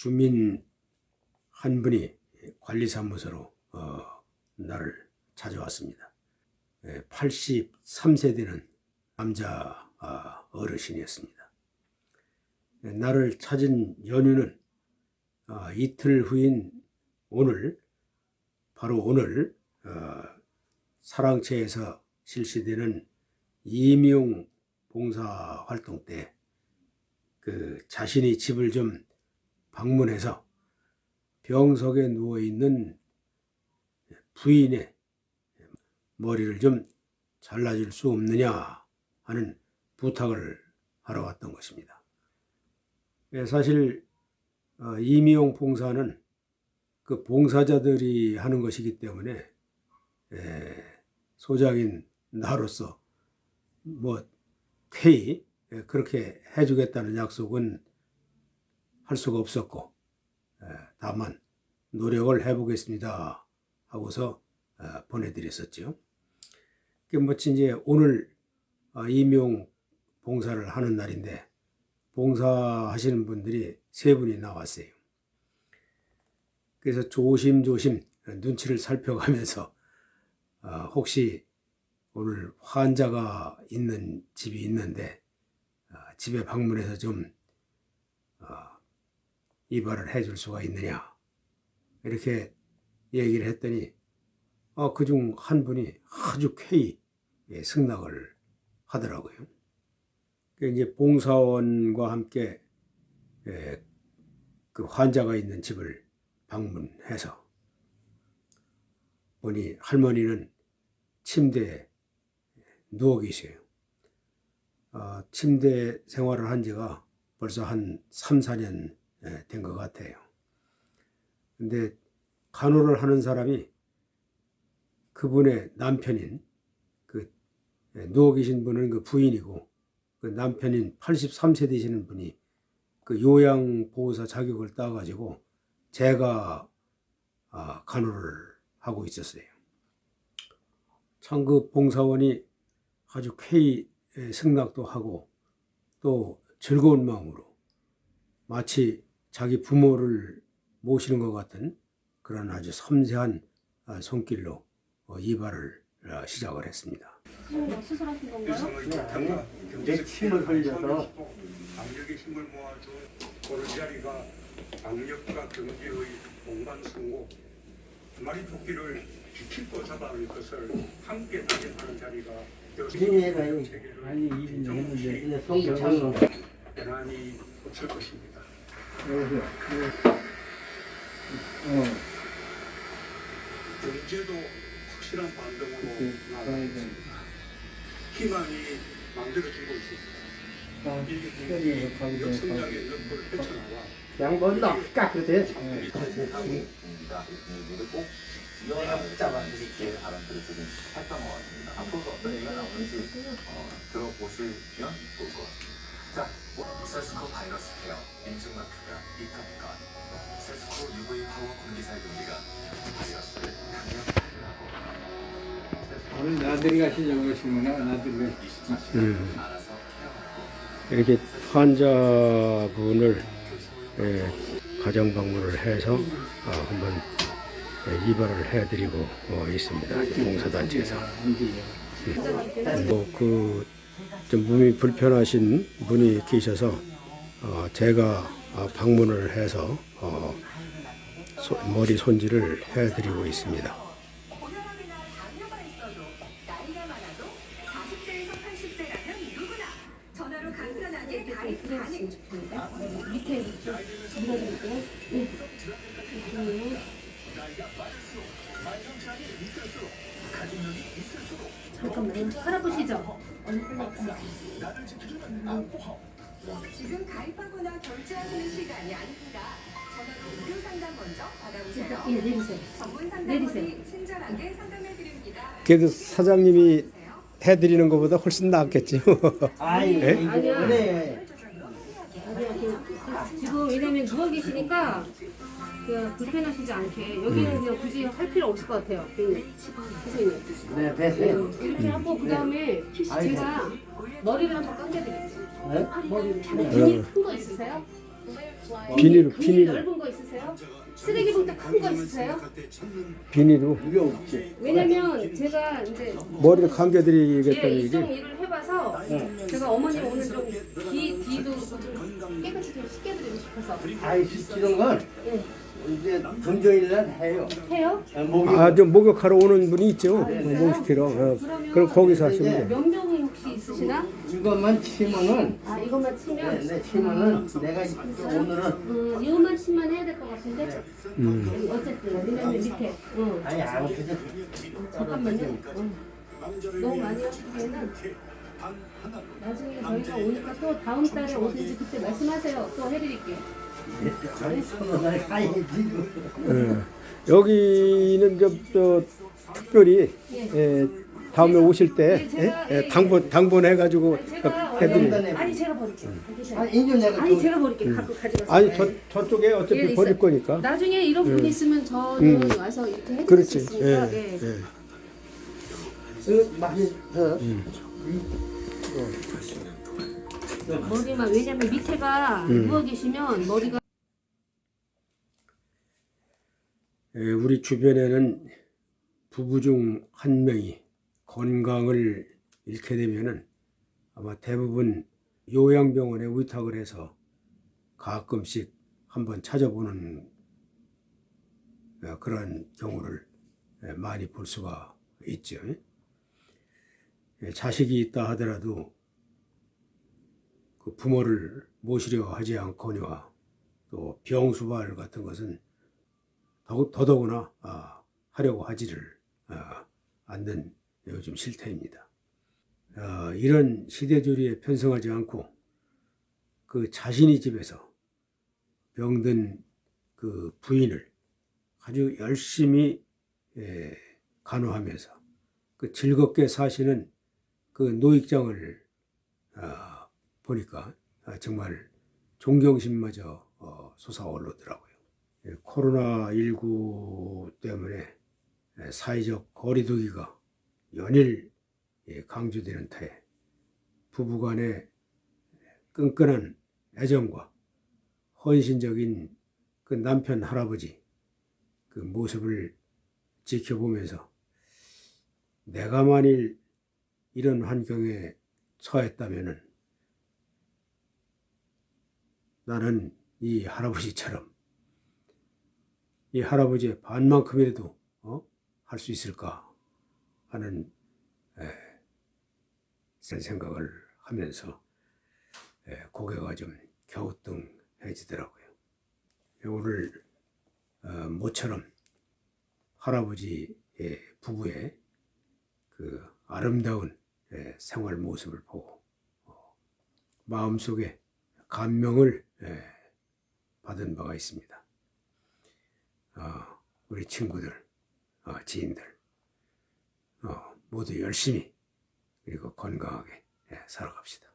주민 한 분이 관리사무소로 어, 나를 찾아왔습니다. 83세 되는 남자 아, 어르신이었습니다. 예, 나를 찾은 연유는 아, 이틀 후인 오늘 바로 오늘 어, 사랑채에서 실시되는 이미용 봉사 활동 때 그 자신이 집을 좀 방문해서 병석에 누워 있는 부인의 머리를 좀 잘라줄 수 없느냐 하는 부탁을 하러 왔던 것입니다. 예, 사실 어, 이미용 봉사는 그 봉사자들이 하는 것이기 때문에 예, 소장인 나로서 뭐 쾌히 예, 그렇게 해주겠다는 약속은 할 수가 없었고 예, 다만 노력을 해보겠습니다 하고서 어, 보내드렸었죠. 그 마치 이제 오늘 아, 임용 봉사를 하는 날인데 봉사하시는 분들이 세 분이 나왔어요. 그래서 조심조심 눈치를 살펴가면서 아, 혹시 오늘 환자가 있는 집이 있는데 아, 집에 방문해서 좀 아, 이발을 해줄 수가 있느냐 이렇게 얘기를 했더니 아, 그중 한 분이 아주 쾌히 예, 승낙을 하더라고요. 그 이제 봉사원과 함께 예, 그 환자가 있는 집을 방문해서 보니 할머니는 침대에 누워 계세요. 어, 침대 생활을 한 지가 벌써 한 3, 4년 된 것 같아요. 근데 간호를 하는 사람이 그분의 남편인 그 예, 누워 계신 분은 그 부인이고 그 남편인 83세 되시는 분이 그 요양보호사 자격을 따가지고 제가 아, 간호를 하고 있었어요. 참 그 봉사원이 아주 쾌히 예, 승낙도 하고 또 즐거운 마음으로 마치 자기 부모를 모시는 것 같은 그런 아주 섬세한 아, 손길로 어, 이발을 아, 시작을 했습니다. 뭐 수술하신 건가요? 내 침을 흘려서 강력의 힘을 오늘 자리가 강력과 경제의 마리 토끼를 것을 함께 자리가 아니 했는데 것입니다. 어 경제도 확실한 반등으로 그, 나아가겠습니다. 희망이 만들어지고 있습니다. 이 편의에서 가기도 역성장의 늪을 헤쳐나와 양반 나 깎으대 있습니다. 일을 꼭 이어잡자 만들기를 바람들어주는 했던 것 같습니다. 앞으로도 어떤 얘기가 나오는지 어, 들어보시면 좋을 것 같습니다. 케어하고 이렇게 환자분을 예, 가정 방문을 해서 아, 한번 예, 이발을 해드리고 어, 있습니다. 봉사단체에서. 뭐그좀 몸이 불편하신 분이 계셔서 어, 제가 아, 방문을 해서 어, 소- 머리 손질을 해드리고 있습니다. 밑에 밀어드릴게요. 잠깐만요. 할아버시죠? 지금 가입하거나 결제하시는 시간이 아닙니다. 전화로 무료 상담 먼저 받아보세요. 예, 내리세요. 전문. 상담원이 친절하게 상담해 드립니다. 그래도 사장님이 해드리는 것보다 훨씬 낫겠지요. 아이 예? 아니야. 그래 그, 왜냐면 누워 계시니까 그냥 불편하시지 않게 여기는 그냥 굳이 할 필요 없을 것 같아요. 그, 선생님. 네 됐어요 이렇게 하고 그 다음에 제가 머리를 한번 감겨드릴게요. 네? 머리를. 비닐 큰 거 있으세요? 비닐로, 비닐 비닐로. 넓은 거 있으세요? 쓰레기 봉투 큰 거 있으세요? 비닐로. 왜냐면 제가 이제 머리를 예, 감겨드리겠다는 이쪽 얘기. 일을 해봐서 제가 어머님 오늘 좀뒤 뒤도 좀 깨끗이 좀 씻겨드리고 싶어서 아이 시키는 건 예. 이제 금요일 날 해요. 해요? 아, 목이 아, 저 목욕하러 오는 분이 있죠. 목시키러. 어, 그럼 거기서 하시면 돼요. 면병이 혹시 있으시나? 이것만 치면은 아 이것만 치면 네, 네, 치면은 내가 오늘은 음, 이것만 치면 해야 될 것 같은데 음. 어쨌든 왜냐면 밑에 응. 아니 아무튼 잠깐만요 응. 너무 많이 하시기에는 나중에 저희가 오니까 또 다음 달에 오든지 그때 말씀하세요 또 해드릴게요 아니 천원을 가야지. 예. 여기는 저, 저 특별히 예, 다음에 오실 때 예? 예, 당번 당번 해가지고 아니, 제가 해드리. 원래- 아니 제가 버릴게요 아 인조 내가 아니 좀 제가 버릴게요 갖고 가져가세요 아니 저 저쪽에 어차피 예, 버릴 있어요. 거니까. 나중에 이런 분이 있으면 저는 음. 와서 이렇게 해드릴 그렇지. 수 예. 있으니까 예. 예. 그 맛있어. 머리만 왜냐면 밑에가 음. 누워 계시면 머리가 예, 우리 주변에는 부부 중 한 명이 건강을 잃게 되면은 아마 대부분 요양병원에 위탁을 해서 가끔씩 한번 찾아보는 어, 그런 경우를 예, 많이 볼 수가 있죠. 예, 자식이 있다 하더라도 그 부모를 모시려 하지 않거니와 또 병수발 같은 것은 더더구나 아, 하려고 하지를 아, 않는 요즘 실태입니다. 아, 이런 시대조리에 편성하지 않고 그 자신이 집에서 병든 그 부인을 아주 열심히 예, 간호하면서 그 즐겁게 사시는 그 노익장을 아, 보니까 아, 정말 존경심마저 어, 솟아오르더라고요. 예, 코로나 19 때문에 예, 사회적 거리두기가 연일 예, 강조되는 터에 부부간의 끈끈한 애정과 헌신적인 그 남편 할아버지 그 모습을 지켜보면서 내가 만일 이런 환경에 처했다면은 나는 이 할아버지처럼 이 할아버지의 반만큼이라도 어? 할 수 있을까 하는 에, 그런 생각을 하면서 에, 고개가 좀 갸우뚱해지더라고요. 오늘 어, 모처럼 할아버지의 부부의 그 아름다운 에, 생활 모습을 보고 어, 마음속에 감명을 에, 받은 바가 있습니다. 어, 우리 친구들, 어, 지인들 어, 모두 열심히 그리고 건강하게 예, 살아갑시다.